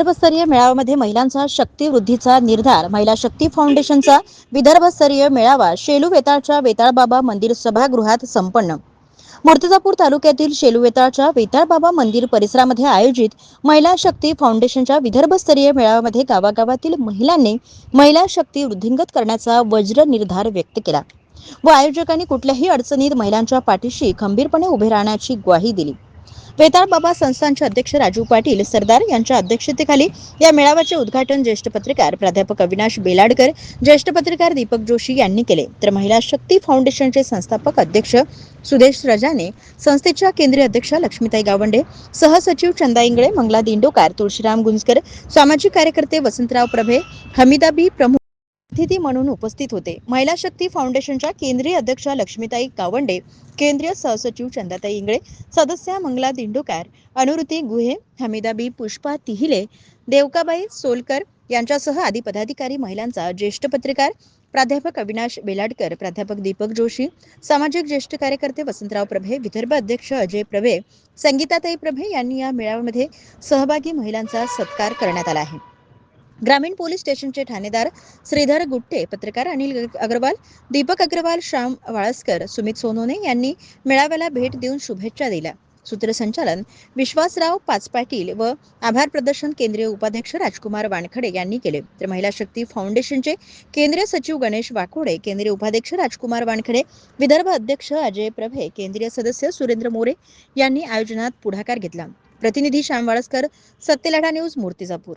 विदर्भस्तरीय मेळाव्यामध्ये महिलांचा शक्ती वृद्धीचा निर्धार महिला शक्ती फाउंडेशनचा विदर्भस्तरीय मेळावा शेलू वेताळच्या वेताळबाबा मंदिर सभागृहात संपन्न. मूर्तिजापूर तालुक्यातील शेलू वेताळच्या वेताळबाबा मंदिर परिसरामध्ये आयोजित महिला शक्ती फाउंडेशनच्या विदर्भस्तरीय मेळाव्यामध्ये गावागावातील महिलांनी महिला शक्ती वृद्धिंगत करण्याचा वज्र निर्धार व्यक्त केला व आयोजकांनी कुठल्याही अडचणीत महिलांच्या पाठीशी खंबीरपणे उभे राहण्याची ग्वाही दिली. वेताळ बाबा संस्थानचे अध्यक्ष राजू पाटील सरदार यांच्या अध्यक्षतेखाली या मेळाव्याचे उद्घाटन ज्येष्ठ पत्रकार प्राध्यापक अविनाश बेलाडकर ज्येष्ठ पत्रकार दीपक जोशी यांनी केले. तर महिला शक्ती फाउंडेशनचे संस्थापक अध्यक्ष सुदेश रजाने संस्थेच्या केंद्रीय अध्यक्षा लक्ष्मीताई गावंडे सहसचिव चंदा इंगळे मंगला दिंडोकार तुळशीराम गुंजकर सामाजिक कार्यकर्ते वसंतराव प्रभे हमीदाबी प्रमुख अतिथी म्हणून उपस्थित होते. महिला शक्ती फाउंडेशनच्या केंद्रीय अध्यक्षा लक्ष्मीताई कावंडे केंद्रीय सहसचिव चंदाताई इंगळे सदस्या मंगला दिंडोकार अनुरुती गुहे हमीदाबी पुष्पा तिहिले देवकाबाई सोलकर यांच्यासह आदी पदाधिकारी महिलांचा ज्येष्ठ पत्रकार प्राध्यापक अविनाश बेलाडकर प्राध्यापक दीपक जोशी सामाजिक ज्येष्ठ कार्यकर्ते वसंतराव प्रभे विदर्भ अध्यक्ष अजय प्रभे संगीताताई प्रभे यांनी या मेळाव्यामध्ये सहभागी महिलांचा सत्कार करण्यात आला आहे. ग्रामीण पोलीस स्टेशनचे ठाणेदार श्रीधर गुट्टे पत्रकार अनिल अग्रवाल दीपक अग्रवाल श्याम वाळसकर सुमित सोनोने यांनी मेळाव्याला भेट देऊन शुभेच्छा दिल्या. सूत्रसंचालन विश्वासराव पाचपाटील व आभार प्रदर्शन केंद्रीय उपाध्यक्ष राजकुमार वानखडे यांनी केले. तर महिला शक्ती फाउंडेशनचे केंद्रीय सचिव गणेश वाकोडे केंद्रीय उपाध्यक्ष राजकुमार वानखडे विदर्भ अध्यक्ष अजय प्रभे केंद्रीय सदस्य सुरेंद्र मोरे यांनी आयोजनात पुढाकार घेतला. प्रतिनिधी श्याम वाळसकर सत्यलढा न्यूज मूर्तिजापूर.